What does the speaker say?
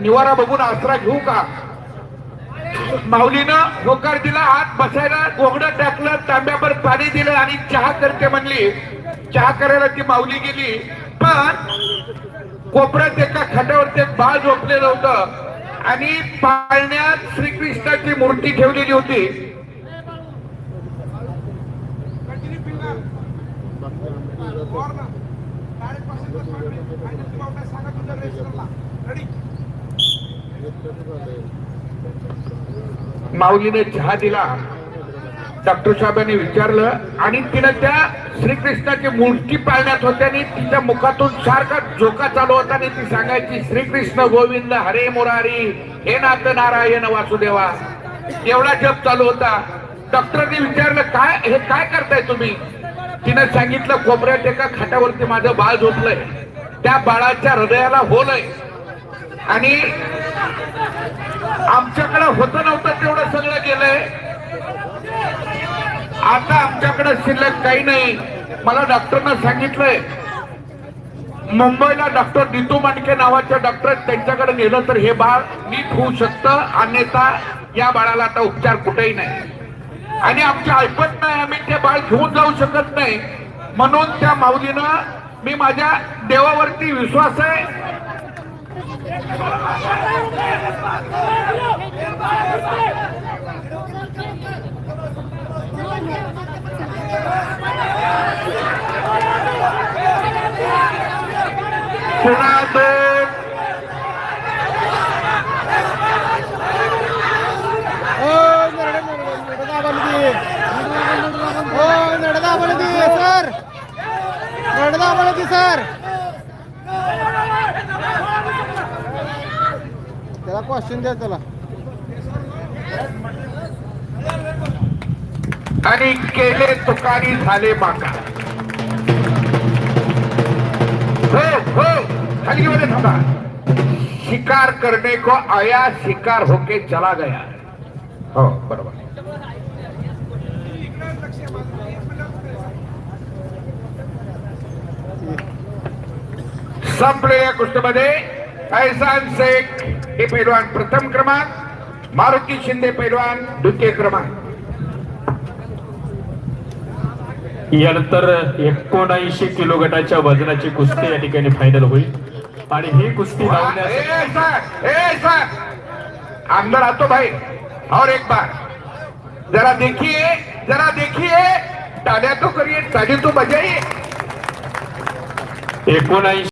निवारा बघून आसरा घेऊ का? माऊलीनं होकार दिला हात बसायला गोगडं टाकलं तांब्यावर पाणी दिलं आणि चहा करते म्हणली. चहा करायला ती माऊली गेली. पण कोपऱ्यात एका खाट्यावरती एक बाळ झोपलेलं होतं आणि पाळण्यात श्रीकृष्णाची मूर्ती ठेवलेली होती. माऊलीने चहा दिला. डॉक्टर साहेबांनी विचारलं आणि तिनं त्या श्रीकृष्णाची मूर्ती पाळण्यात होत्या आणि तिच्या मुखातून सारखा झोका चालू होता आणि ती सांगायची श्रीकृष्ण गोविंद हरे मुरारी हे नाथ नारायण वासुदेवा. एवढा जप चालू होता. डॉक्टरांनी विचारलं काय हे काय करताय तुम्ही? तिनं सांगितलं कोपऱ्यात एका खाटावरती माझं बाळ झोपलंय. त्या बाळाच्या हृदयाला होलंय. आणि आमच्याकडे होतं नव्हतं तेवढं सगळं गेलंय. आता आमच्याकडे शिल्लक काही नाही. मला डॉक्टरनं सांगितलंय. मुंबईला डॉक्टर नितू मांडके नावाच्या डॉक्टर त्यांच्याकडे नेलं तर हे बाळ नीट होऊ शकतं अन्यथा या बाळाला आता उपचार कुठेही नाही. आणि आमच्या ऐकत नाही आम्ही ते बाळ घेऊन जाऊ शकत नाही. म्हणून त्या माऊलीनं मी माझ्या देवावरती विश्वास आहे. पुन्हा दोन ओ सर नरडे दाबाली सर त्याला क्वेश्चन द्या त्याला. आणि केले तुकारी झाले माका. हो हो खाली मध्ये थांबा. शिकार करने को आया शिकार होके चला गया. हो बरोबर. संपलेल्या गोष्टीमध्ये ऐसान शेख हे पैलवान प्रथम क्रमांक मारुती शिंदे पैलवान द्वितीय क्रमांक. यानंतर एकोणऐंशी किलो गटाच्या वजनाची कुस्ती या ठिकाणी फायनल होईल. आणि ही कुस्ती अंदर आतो भाई और एक बार. जरा देखिए जरा देखिए. तालियां तो करिए ताली तो बजाइए. एकोणऐंशी